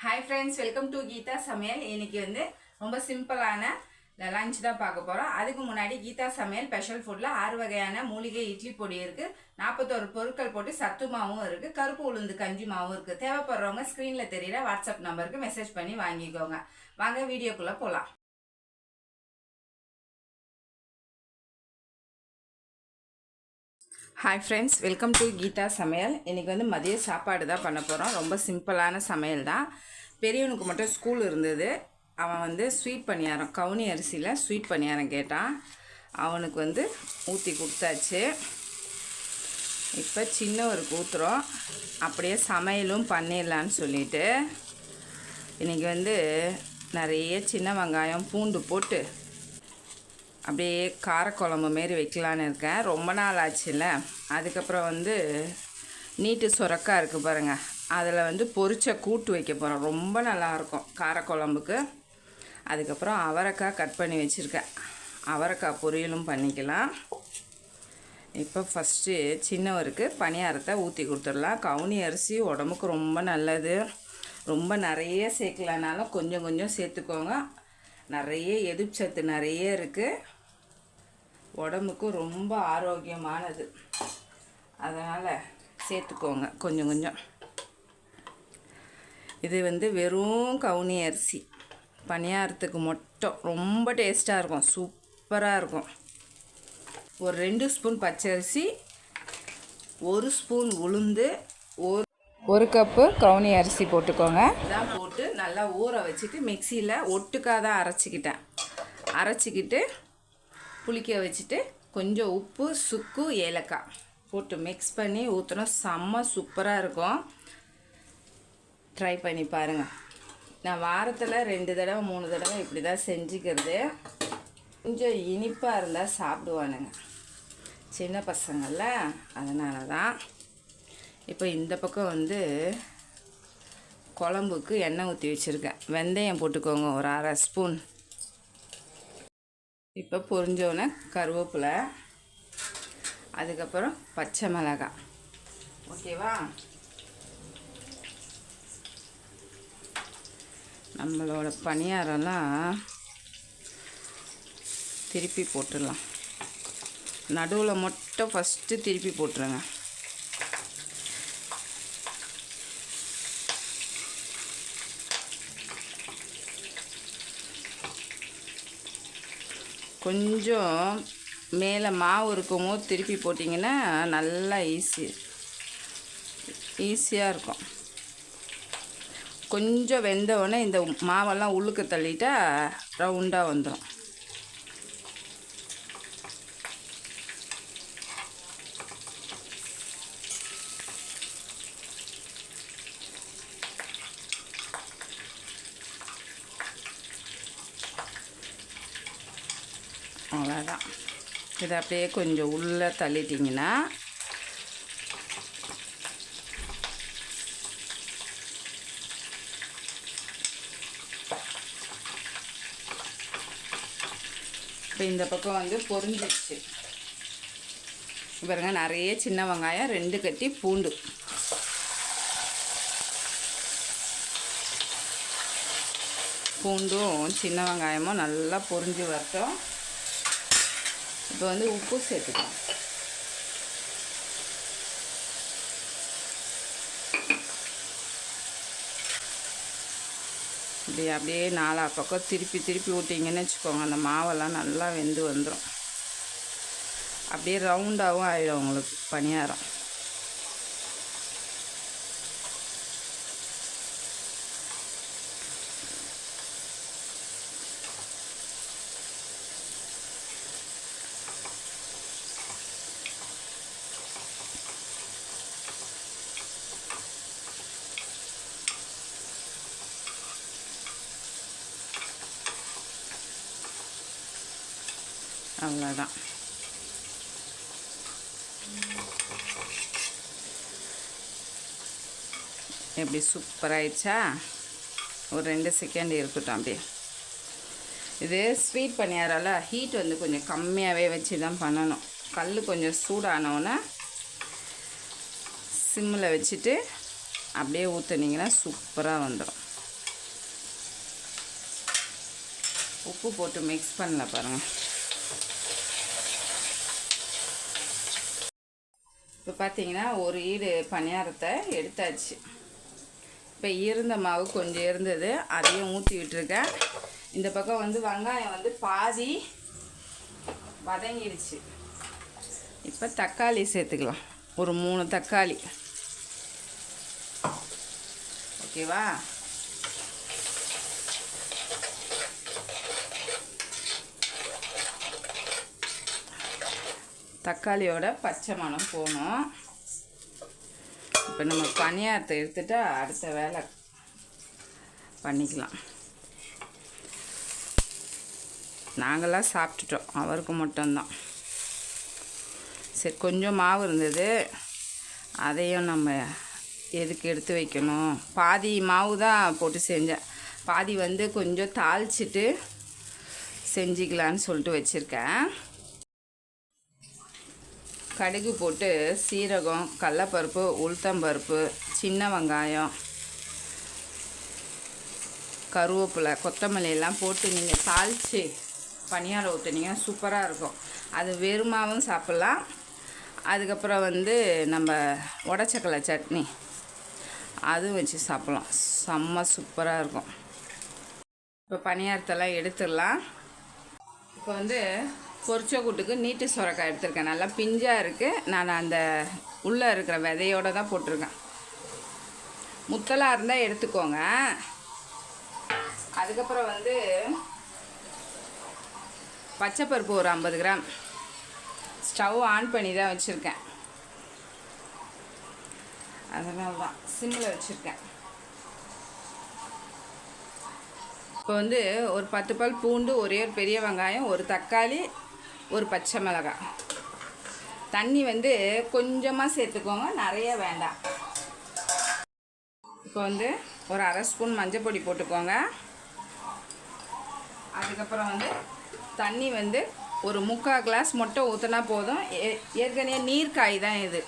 Hi friends welcome to Geetha Samayal இன்னைக்கு வந்து ரொம்ப சிம்பிளான லஞ்ச் தான் பார்க்க போகிறோம் அதுக்கு முன்னாடி கீதா சமையல் ஸ்பெஷல் ஃபுட்டில் ஆறு வகையான மூலிகை இட்லி பொடி இருக்குது நாற்பத்தோரு பொருட்கள் போட்டு சத்து மாவும் இருக்குது கருப்பு உளுந்து கஞ்சி மாவும் இருக்குது தேவைப்படுறவங்க ஸ்க்ரீனில் தெரியிற வாட்ஸ்அப் நம்பருக்கு மெசேஜ் பண்ணி வாங்கிக்கோங்க. வாங்க வீடியோக்குள்ளே போகலாம் hi friends welcome to Geetha Samayal இன்றைக்கி வந்து மதிய சாப்பாடு தான் பண்ண போகிறோம் ரொம்ப சிம்பிளான சமையல் தான். பெரியவனுக்கு மட்டும் ஸ்கூல் இருந்தது. அவன் வந்து ஸ்வீட் பணியாரம் கவுனி அரிசியில் ஸ்வீட் பணியாரம் கேட்டான். அவனுக்கு வந்து ஊற்றி கொடுத்தாச்சு. இப்போ சின்னவருக்கு ஊற்றுறோம் அப்படியே சமையலும் பண்ணிடலான்னு சொல்லிட்டு இன்றைக்கி வந்து நிறைய சின்ன வெங்காயம் பூண்டு போட்டு அப்படியே காரக்குழம்பு மாரி வைக்கலான்னு இருக்கேன். ரொம்ப நாள் ஆச்சுல்ல. அதுக்கப்புறம் வந்து நீட்டு சுரக்கா இருக்குது பாருங்கள் அதில் வந்து பொரிச்ச கூட்டு வைக்க போகிறோம் ரொம்ப நல்லாயிருக்கும் காரக்குழம்புக்கு. அதுக்கப்புறம் அவரைக்காய் கட் பண்ணி வச்சுருக்கேன். அவரைக்காய் பொரியலும் பண்ணிக்கலாம். இப்போ ஃபஸ்ட்டு சின்னவருக்கு பணியாரத்தை ஊற்றி கொடுத்துடலாம். கவுனி அரிசி உடம்புக்கு ரொம்ப நல்லது. ரொம்ப நிறைய சேர்க்கலனாலும் கொஞ்சம் கொஞ்சம் சேர்த்துக்கோங்க. நிறைய எதிர்ச்சத்து நிறைய இருக்குது உடம்புக்கு ரொம்ப ஆரோக்கியமானது. அதனால் சேர்த்துக்கோங்க கொஞ்சம் கொஞ்சம். இது வந்து வெறும் கவுனி அரிசி. பணியாரத்துக்கு மட்டும். ரொம்ப டேஸ்ட்டாக இருக்கும். சூப்பராக இருக்கும். ஒரு ரெண்டு ஸ்பூன் பச்சரிசி ஒரு ஸ்பூன் உளுந்து ஒரு ஒரு கப்பு கவுனி அரிசி போட்டுக்கோங்க. இதான் போட்டு நல்லா ஊற வச்சுட்டு மிக்சியில் ஒட்டுக்காக தான் அரைச்சிக்கிட்டேன். அரைச்சிக்கிட்டு புளிக்க வச்சுட்டு கொஞ்சம் உப்பு சுக்கு ஏலக்காய் போட்டு மிக்ஸ் பண்ணி ஊற்றினோம் செம்ம சூப்பராக இருக்கும். ட்ரை பண்ணி பாருங்கள் நான் வாரத்தில் ரெண்டு தடவை மூணு தடவை இப்படி தான் செஞ்சுக்கிறது. கொஞ்சம் இனிப்பாக இருந்தால் சாப்பிடுவானுங்க. சின்ன பசங்கள்ல அதனால தான் இப்போ இந்த பக்கம் வந்து குழம்புக்கு எண்ணெய் ஊற்றி வச்சுருக்கேன். வெந்தயம் போட்டுக்கோங்க ஒரு அரை ஸ்பூன். இப்போ பொரிஞ்சோடனே கருவேப்பிலை அதுக்கப்புறம் பச்சை மிளகாய் ஓகேவா? நம்மளோட பணியாரம்லாம் திருப்பி போட்டுடலாம். நடுவில் மட்டும் ஃபஸ்ட்டு திருப்பி போட்டுருங்க. கொஞ்சம் மேலே மாவு இருக்கும் போது திருப்பி போட்டிங்கன்னா நல்லா ஈஸி. ஈஸியாக இருக்கும். கொஞ்சம் வெந்தவொடனே இந்த மாவெல்லாம் உள்ளுக்கு தள்ளிட்டால் ரவுண்டாக வந்துடும் அவ்வளோதான் இதை அப்படியே கொஞ்சம் உள்ளே தள்ளிட்டிங்கன்னா இப்போ இந்த பக்கம் வந்து பொரிஞ்சிடுச்சு பாருங்க நிறைய சின்ன வெங்காயம் ரெண்டு கட்டி பூண்டு. பூண்டும் சின்ன வெங்காயமும் நல்லா பொரிஞ்சு வரட்டும். இப்போ வந்து உப்பு சேர்த்துக்கலாம். இப்படி அப்படியே நாலா பக்கம் திருப்பி திருப்பி விட்டிங்கன்னு வச்சுக்கோங்க. அந்த மாவெல்லாம் நல்லா வெந்து வந்துடும் அப்படியே ரவுண்டாகவும் ஆகிடும் உங்களுக்கு பணியாரம். அவ்வளோதான் எப்படி சூப்பராகிடுச்சா ஒரு ரெண்டு செகண்ட் இருக்கட்டும் அப்படியே. இது ஸ்வீட் பண்ணியாரால ஹீட் வந்து கொஞ்சம் கம்மியாகவே வச்சு தான் பண்ணணும். கல் கொஞ்சம் சூடானோன்னே சிம்மில் வச்சுட்டு அப்படியே ஊற்றுனீங்கன்னா சூப்பராக வந்துடும் உப்பு போட்டு மிக்ஸ் பண்ணல பாருங்கள் இப்போ பார்த்தீங்கன்னா ஒரு ஈடு பணியாரத்தை எடுத்தாச்சு. இப்போ இருந்த மாவு கொஞ்சம் இருந்தது அதையும் ஊற்றி விட்டுருக்கேன். இந்த பக்கம் வந்து வெங்காயம் வந்து பாதி வதங்கிடுச்சு. இப்போ தக்காளி சேர்த்துக்கலாம். ஒரு மூணு தக்காளி. ஓகேவா? தக்காளியோட பச்சை மணம் போகணும் இப்போ நம்ம பணியாரத்தை எடுத்துகிட்டு அடுத்த வேலை பண்ணிக்கலாம். நாங்களாம் சாப்பிட்டுட்டோம். அவருக்கு மட்டும்தான். சரி கொஞ்சம் மாவு இருந்தது. அதையும் நம்ம எதுக்கு எடுத்து வைக்கணும்? பாதி மாவு தான் போட்டு செஞ்சேன். பாதி வந்து கொஞ்சம் தாளிச்சிட்டு செஞ்சுக்கலான்னு சொல்லிட்டு வச்சுருக்கேன். கடுகு போட்டு சீரகம் கடலப்பருப்பு உளுத்தம்பருப்பு சின்ன வெங்காயம் கருவேப்பிலை கொத்தமல்லியெல்லாம் போட்டு நீங்கள் தாளித்து பனியாரம் ஊற்றுனீங்க சூப்பராக இருக்கும். அது வெறுமாவும் சாப்பிட்லாம். அதுக்கப்புறம் வந்து நம்ம உடச்சக்கலை சட்னி அதுவும் வச்சு சாப்பிட்லாம். செம்ம சூப்பராக இருக்கும். இப்போ பணியாரத்தெல்லாம் எடுத்துடலாம். இப்போ வந்து பொரிச்ச கூட்டுக்கு நீட்டு சுரக்காய் எடுத்திருக்கேன். நல்லா பிஞ்சாக இருக்குது நான் அந்த உள்ளே இருக்கிற விதையோடு தான் போட்டிருக்கேன். முத்தலாக இருந்தால் எடுத்துக்கோங்க. அதுக்கப்புறம் வந்து பச்சைப்பருப்பு ஒரு ஐம்பது கிராம். ஸ்டவ் ஆன் பண்ணி தான் வச்சுருக்கேன். அதனால தான் சிம்மில் வச்சுருக்கேன். இப்போ வந்து ஒரு பத்து பல் பூண்டு ஒரே ஒரு பெரிய வெங்காயம் ஒரு தக்காளி ஒரு பச்சை மிளகாய் தண்ணி வந்து கொஞ்சமாக சேர்த்துக்கோங்க நிறைய வேண்டாம். இப்போ வந்து ஒரு அரை ஸ்பூன் மஞ்சள் பொடி போட்டுக்கோங்க. அதுக்கப்புறம் வந்து தண்ணி வந்து ஒரு முக்கால் கிளாஸ் மொட்டை ஊற்றினா போதும். ஏ- ஏற்கனவே நீர் காய் தான் இது.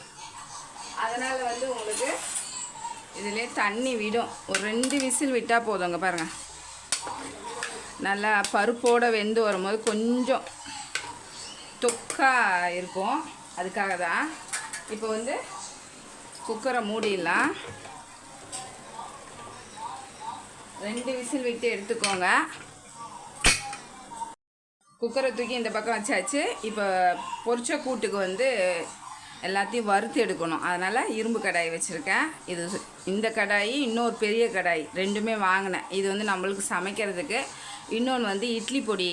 அதனால் வந்து உங்களுக்கு இதிலே தண்ணி விடும். ஒரு ரெண்டு விசில் விட்டால் போதுங்க பாருங்கள் நல்லா பருப்போடு வெந்து வரும்போது கொஞ்சம் தொக்கா இருக்கும். அதுக்காக தான் இப்போ வந்து குக்கரை மூடிடலாம். ரெண்டு விசில் விட்டு எடுத்துக்கோங்க. குக்கரை தூக்கி இந்த பக்கம் வச்சாச்சு. இப்போ பொரிச்ச கூட்டுக்கு வந்து எல்லாத்தையும் வறுத்து எடுக்கணும். அதனால் இரும்பு கடாய் வச்சுருக்கேன். இது இந்த கடாய் இன்னொரு பெரிய கடாய். ரெண்டுமே வாங்கினேன். இது வந்து நம்மளுக்கு சமைக்கிறதுக்கு. இன்னொன்று வந்து இட்லி பொடி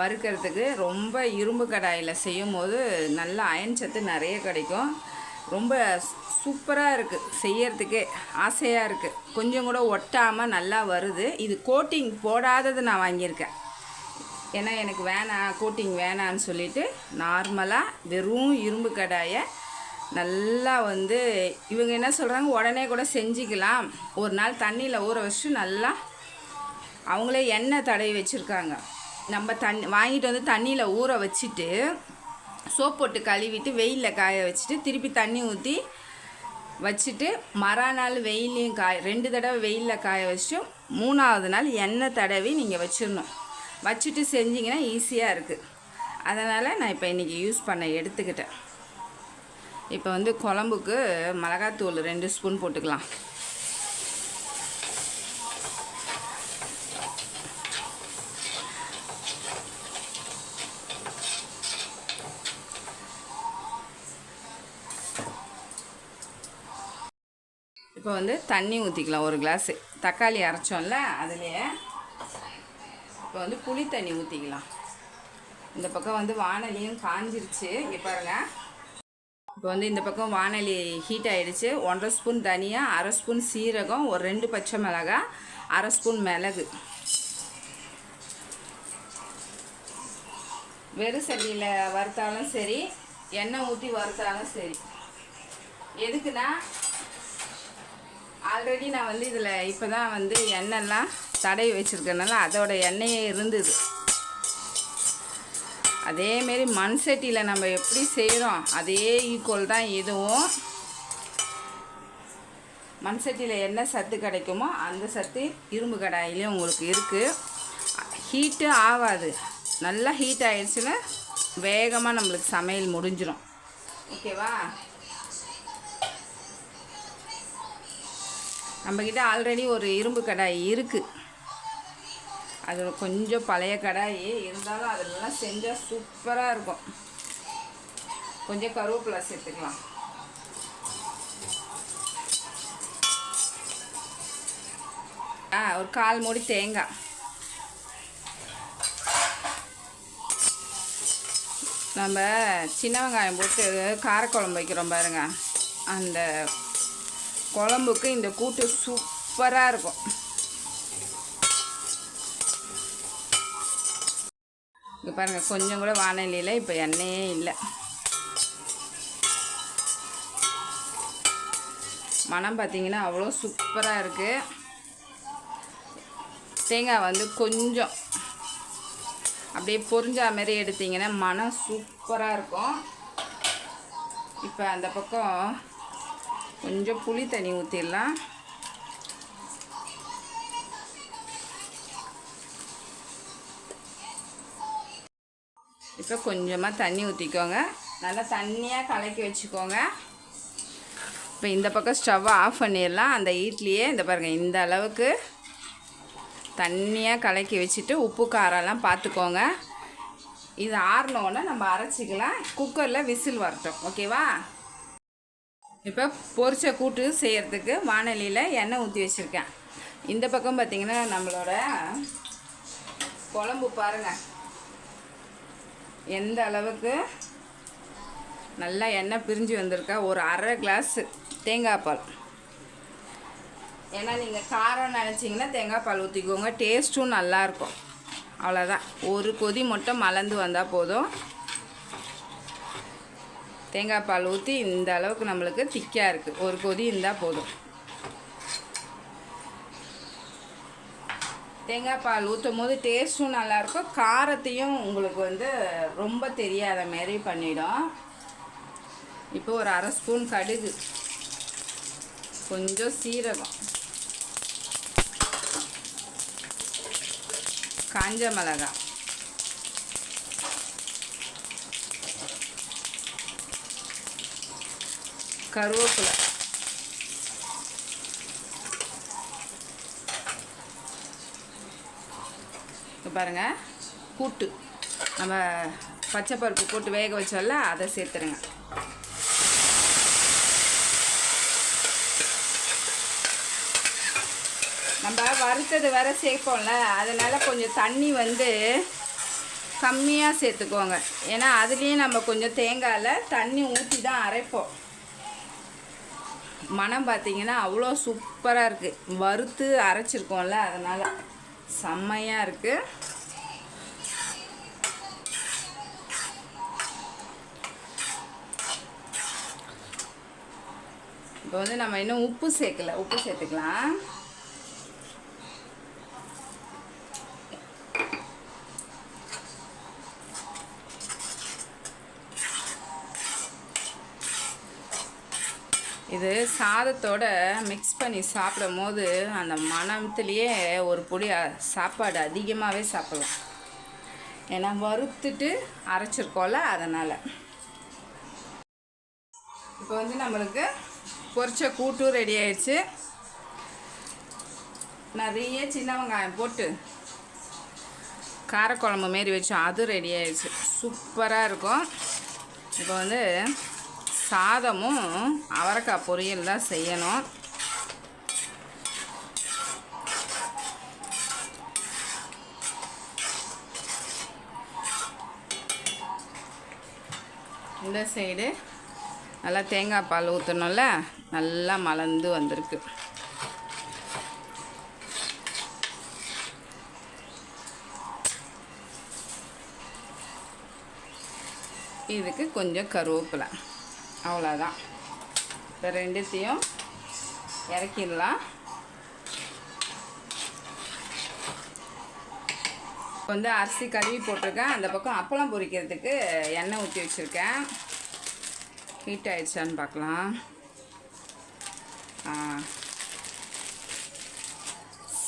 வறுக்கிறதுக்கு ரொம்ப இரும்பு கடாயில் செய்யும் போது நல்ல அயன் சத்து நிறைய கிடைக்கும். ரொம்ப சூப்பராக இருக்குது செய்யறதுக்கே ஆசையாக இருக்குது கொஞ்சம் கூட ஒட்டாமல் நல்லா வருது. இது கோட்டிங் போடாதது நான் வாங்கியிருக்கேன். ஏன்னா எனக்கு வேணாம் கோட்டிங் வேணான்னு சொல்லிட்டு நார்மலாக வெறும் இரும்பு கடாயை நல்லா வந்து இவங்க என்ன சொல்கிறாங்க உடனே கூட செஞ்சுக்கலாம். ஒரு நாள் தண்ணியில் ஊற வச்சுட்டு நல்லா அவங்களே எண்ணெய் தடவி வச்சுருக்காங்க. நம்ம தண்ணி வாங்கிட்டு வந்து தண்ணியில் ஊற வச்சுட்டு சோப் போட்டு கழுவிட்டு வெயிலில் காய வச்சுட்டு திருப்பி தண்ணி ஊற்றி வச்சுட்டு மறுநாள் வெயிலையும் காய ரெண்டு தடவை வெயிலில் காய வச்சுட்டு மூணாவது நாள் எண்ணெய் தடவி நீங்கள் வச்சிடணும். வச்சுட்டு செஞ்சிங்கன்னா ஈஸியாக இருக்குது அதனால் நான் இப்போ இன்றைக்கி யூஸ் பண்ண எடுத்துக்கிட்டேன். இப்போ வந்து குழம்புக்கு மிளகாத்தூள் ரெண்டு ஸ்பூன் போட்டுக்கலாம். இப்போ வந்து தண்ணி ஊற்றிக்கலாம் ஒரு கிளாஸு தக்காளி அரைச்சோம்ல அதுலேயே இப்போ வந்து புளி தண்ணி ஊற்றிக்கலாம் இந்த பக்கம் வந்து வானலியும் காஞ்சிருச்சு. இங்கே பாருங்கள் இப்போ வந்து இந்த பக்கம் வானலி ஹீட் ஆகிடுச்சு ஒன்றரை ஸ்பூன் தனியாக அரை ஸ்பூன் சீரகம் ஒரு ரெண்டு பச்சை மிளகா அரை ஸ்பூன் மிளகு. வெறும் சட்டியில் வறுத்தாலும் சரி எண்ணெய் ஊற்றி வறுத்தாலும் சரி. எதுக்குன்னா ஆல்ரெடி நான் வந்து இதில் இப்போ தான் வந்து எண்ணெய்லாம் தடவி வச்சுருக்கனால அதோட எண்ணெயே இருந்தது. அதேமாரி மண் சட்டியில் நம்ம எப்படி செய்கிறோம் அதே ஈக்குவல் தான் இதுவும். மண் சட்டியில் என்ன சத்து கிடைக்குமோ அந்த சத்து இரும்பு கடாயிலையும் உங்களுக்கு இருக்குது ஹீட்டு ஆகாது. நல்லா ஹீட் ஆகிடுச்சுன்னா வேகமாக நம்மளுக்கு சமையல் முடிஞ்சிடும் ஓகேவா நம்மக்கிட்ட ஆல்ரெடி ஒரு இரும்பு கடாய் இருக்குது அது கொஞ்சம் பழைய கடாய் இருந்தாலும் அதெல்லாம் செஞ்சால் சூப்பராக இருக்கும். கொஞ்சம் கருவேப்பிலை சேர்த்துக்கலாம். ஆ ஒரு கால் மூடி தேங்காய். நம்ம சின்ன வெங்காயம் போட்டு காரக்குழம்பு வைக்கிறோம் பாருங்க. அந்த குழம்புக்கு இந்த கூட்டு சூப்பராக இருக்கும். இங்கே பாருங்கள் கொஞ்சம் கூட வானொலியில் இப்போ எண்ணெயே இல்லை. மனம் பார்த்தீங்கன்னா அவ்வளோ சூப்பராக இருக்குது தேங்காய் வந்து கொஞ்சம் அப்படியே பொரிஞ்சா மாதிரி எடுத்தீங்கன்னா மனம் சூப்பராக இருக்கும். இப்போ அந்த பக்கம் கொஞ்சம் புளி தண்ணி ஊற்றிடலாம் இப்போ கொஞ்சமாக தண்ணி ஊற்றிக்கோங்க நல்லா தண்ணியாக கலக்கி வச்சுக்கோங்க. இப்போ இந்த பக்கம் ஸ்டவ்வை ஆஃப் பண்ணிடலாம். அந்த இட்லியே இந்த பாருங்கள் இந்த அளவுக்கு தண்ணியாக கலக்கி வச்சுட்டு உப்பு காரம்லாம் பார்த்துக்கோங்க இது ஆறினோடனே நம்ம அரைச்சிக்கலாம். குக்கரில் விசில் வரட்டும். ஓகேவா? இப்போ பொரிச்ச கூட்டு செய்கிறதுக்கு வானலியில் எண்ணெய் ஊற்றி வச்சுருக்கேன். இந்த பக்கம் பார்த்திங்கன்னா நம்மளோட குழம்பு பாருங்கள் எந்த அளவுக்கு நல்லா எண்ணெய் பிரிஞ்சு வந்திருக்கா? ஒரு அரை கிளாஸ் தேங்காய் பால். ஏன்னா நீங்கள் காரம் நினச்சிங்கன்னா தேங்காய் பால் ஊற்றிக்கோங்க டேஸ்ட்டும் நல்லாயிருக்கும் அவ்வளோதான் ஒரு கொதி மட்டும் மலர்ந்து வந்தால் போதும். தேங்காய் பால் ஊற்றி இந்த அளவுக்கு நம்மளுக்கு திக்காக இருக்குது ஒரு கொதி இருந்தால் போதும். தேங்காய் பால் ஊற்றும் போது டேஸ்ட்டும் நல்லாயிருக்கும் காரத்தையும் உங்களுக்கு வந்து ரொம்ப தெரியாத மாரி பண்ணிடும். இப்போ ஒரு அரை ஸ்பூன் கடுகு. கொஞ்சம் சீரகம். காஞ்ச மிளகாய். கருவேப்பிலை பாருங்க. பாருங்கள் கூட்டு. நம்ம பச்சை பருப்பு போட்டு வேக வச்சோம்ல அதை சேர்த்துருங்க. நம்ம வறுத்தது வர சேர்ப்போம்ல அதனால் கொஞ்சம் தண்ணி வந்து கம்மியாக சேர்த்துக்கோங்க. ஏன்னா அதுலேயும் நம்ம கொஞ்சம் தேங்காயில் தண்ணி ஊற்றி தான் அரைப்போம். மனம் பார்த்தீங்கன்னா அவ்வளோ சூப்பராக இருக்குது வறுத்து அரைச்சிருக்கோம்ல அதனால் செம்மையாக இருக்குது இப்போ வந்து நம்ம இன்னும் உப்பு சேர்க்கல. உப்பு சேர்த்துக்கலாம். இது சாதத்தோட மிக்ஸ் பண்ணி சாப்பிடும் போது அந்த மனத்துலேயே ஒரு பொடி சாப்பாடு அதிகமாகவே சாப்பிடலாம். ஏன்னா வறுத்துட்டு அரைச்சிருக்கோம்ல அதனால். இப்போ வந்து நம்மளுக்கு பொரிச்ச கூட்டும் ரெடி ஆயிடுச்சு. நிறைய சின்ன வெங்காயம் போட்டு காரக்குழம்பு மாரி வச்சோம் அதுவும் ரெடி ஆயிடுச்சு. சூப்பராக இருக்கும். இப்போ வந்து சாதமும் அவரைக்காய் பொரியல் தான் செய்யணும். இந்த சைடு நல்லா தேங்காய் பால் ஊற்றணும்ல நல்லா மலர்ந்து வந்திருக்கு. இதுக்கு கொஞ்சம் கருவேப்பிலை. அவ்வளோதான் இப்போ ரெண்டுத்தையும் இறக்கிடலாம். இப்போ வந்து அரிசி கழுவி போட்டிருக்கேன். அந்த பக்கம் அப்பளம் பொரிக்கிறதுக்கு எண்ணெய் ஊற்றி வச்சுருக்கேன். ஹீட் ஆயிடுச்சான்னு பார்க்கலாம். ஆ.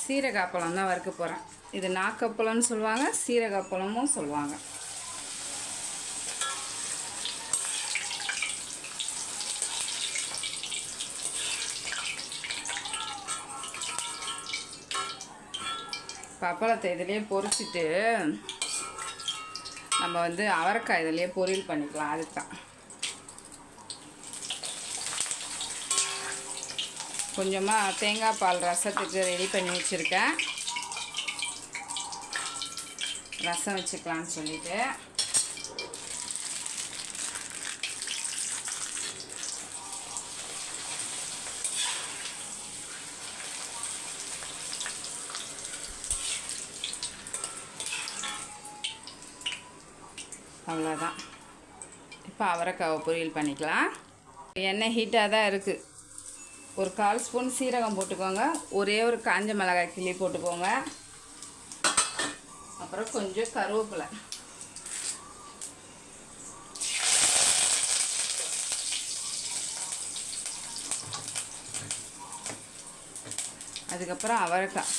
சீரகாப்பழம் தான் வறுக்க போகிறேன் இது நாக்கப்பழம்னு சொல்லுவாங்க சீரகாப்பழமும் சொல்லுவாங்க. பப்பளத்தை இதிலே பொறிச்சிட்டு நம்ம வந்து அவரைக்காய் இதிலே பொரியல் பண்ணிக்கலாம் அதுக்கு தான் கொஞ்சமாக தேங்காய் பால் ரசத்துக்கு ரெடி பண்ணி வச்சுருக்கேன். ரசம் வச்சுக்கலான்னு சொல்லிவிட்டு அவ்வளோதான் இப்போ அவரைக்காவை பொரியல் பண்ணிக்கலாம். எண்ணெய் ஹீட்டாக தான் இருக்குது ஒரு கால் ஸ்பூன் சீரகம் போட்டுக்கோங்க. ஒரே ஒரு காஞ்ச மிளகாய் கிள்ளி போட்டுக்கோங்க. அப்புறம் கொஞ்சம் கருவேப்பிலை. அதுக்கப்புறம் அவரைக்காய்.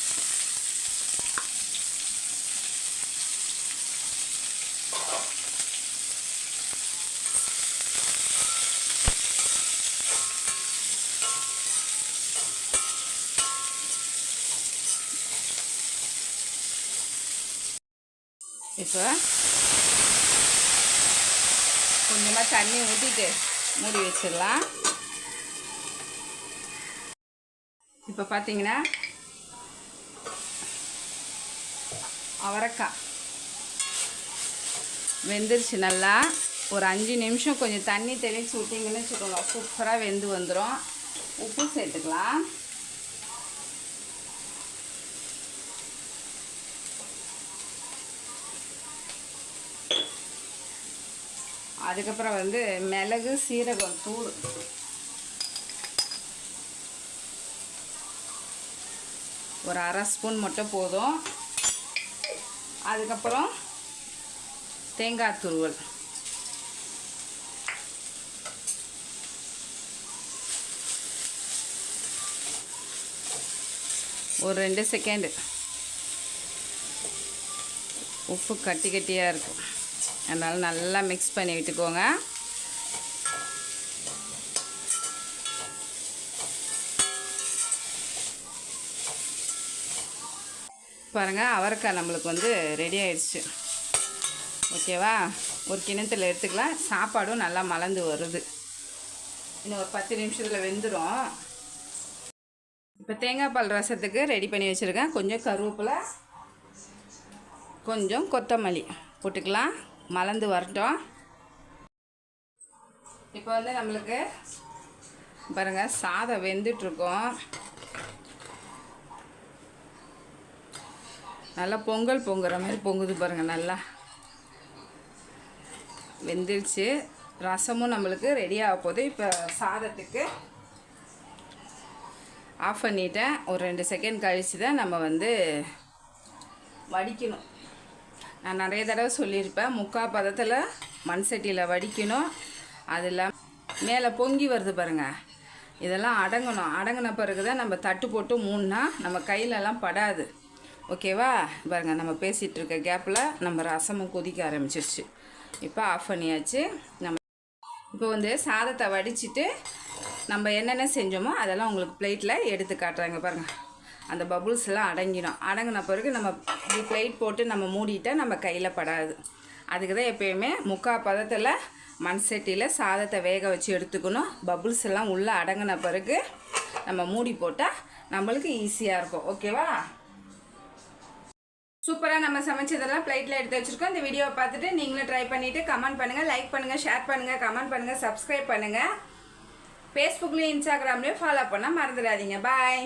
இப்போ கொஞ்சமாக தண்ணி ஊற்றிட்டு மூடி வச்சிடலாம். இப்போ பார்த்தீங்கன்னா அவரைக்காய் வெந்துருச்சு நல்லா. ஒரு அஞ்சு நிமிஷம் கொஞ்சம் தண்ணி தெளித்து விட்டிங்கன்னு வச்சுக்கோங்க. சூப்பராக வெந்து வந்துடும் உப்பு சேர்த்துக்கலாம். அதுக்கப்புறம் வந்து மிளகு சீரகம் தூள். ஒரு அரை ஸ்பூன் மட்டும் போதும். அதுக்கப்புறம் தேங்காய் துருவல். ஒரு ரெண்டு செகண்டு உப்பு கட்டி கட்டியாக இருக்கும். அதனால் நல்லா மிக்ஸ் பண்ணி விட்டுக்கோங்க. பாருங்கள் அவரைக்காய் நம்மளுக்கு வந்து ரெடி ஆயிடுச்சு. ஓகேவா ஒரு கிணத்துல எடுத்துக்கலாம். சாப்பாடும் நல்லா மலர்ந்து வருது. இன்னும் ஒரு பத்து நிமிஷத்தில் வெந்துடும் இப்போ தேங்காய் பால் ரசத்துக்கு ரெடி பண்ணி வச்சுருக்கேன். கொஞ்சம் கருவேப்பிலை கொஞ்சம் கொத்தமல்லி போட்டுக்கலாம். மலர்ந்து வரட்டும். இப்போ வந்து நம்மளுக்கு பாருங்கள் சாதம் வெந்துட்ருக்கோம் நல்லா பொங்கல் பொங்குற மாதிரி பொங்குது பாருங்கள் நல்லா. வெந்துருச்சு. ரசமும் நம்மளுக்கு ரெடி ஆக போகுது. இப்போ சாதத்துக்கு ஆஃப் பண்ணிட்டேன். ஒரு ரெண்டு செகண்ட் கழித்து தான் நம்ம வந்து வடிக்கணும். நான் நிறைய தடவை சொல்லியிருப்பேன். முக்கால் பதத்தில் மண் சட்டியில் வடிக்கணும். அது இல்லாமல் மேலே பொங்கி வருது பாருங்கள் இதெல்லாம் அடங்கணும். அடங்கின பிறகு தான் நம்ம தட்டு போட்டு மூணுனா நம்ம கையிலலாம் படாது. ஓகேவா? பாருங்கள் நம்ம பேசிகிட்டு இருக்க கேப்பில் நம்ம ரசமும் கொதிக்க ஆரம்பிச்சிருச்சு. இப்போ ஆஃப் பண்ணியாச்சு. நம்ம இப்போ வந்து சாதத்தை வடிச்சிட்டு நம்ம என்னென்ன செஞ்சோமோ அதெல்லாம் உங்களுக்கு பிளேட்டில் எடுத்து காட்டுறாங்க பாருங்கள் அந்த பபுள்ஸ் எல்லாம் அடங்கிடும். அடங்கின பிறகு நம்ம இப்படி பிளேட் போட்டு நம்ம மூடிட்டால் நம்ம கையில் படாது. அதுக்கு தான் எப்பயுமே முக்கால் பதத்தில் மண் சட்டியில் சாதத்தை வேக வச்சு எடுத்துக்கணும். பபுள்ஸ் எல்லாம் உள்ளே அடங்கின பிறகு நம்ம மூடி போட்டால் நம்மளுக்கு ஈஸியாக இருக்கும். ஓகேவா சூப்பராக நம்ம சமைச்சதெல்லாம் பிளேட்டில் எடுத்து வச்சுருக்கோம். இந்த வீடியோவை பார்த்துட்டு நீங்களும் ட்ரை பண்ணிவிட்டு கமெண்ட் பண்ணுங்கள் லைக் பண்ணுங்கள் ஷேர் பண்ணுங்கள் கமெண்ட் பண்ணுங்கள் சப்ஸ்கிரைப் பண்ணுங்கள் ஃபேஸ்புக்லேயும் இன்ஸ்டாகிராம்லேயும் ஃபாலோ பண்ணால் மறந்துடாதீங்க. பாய்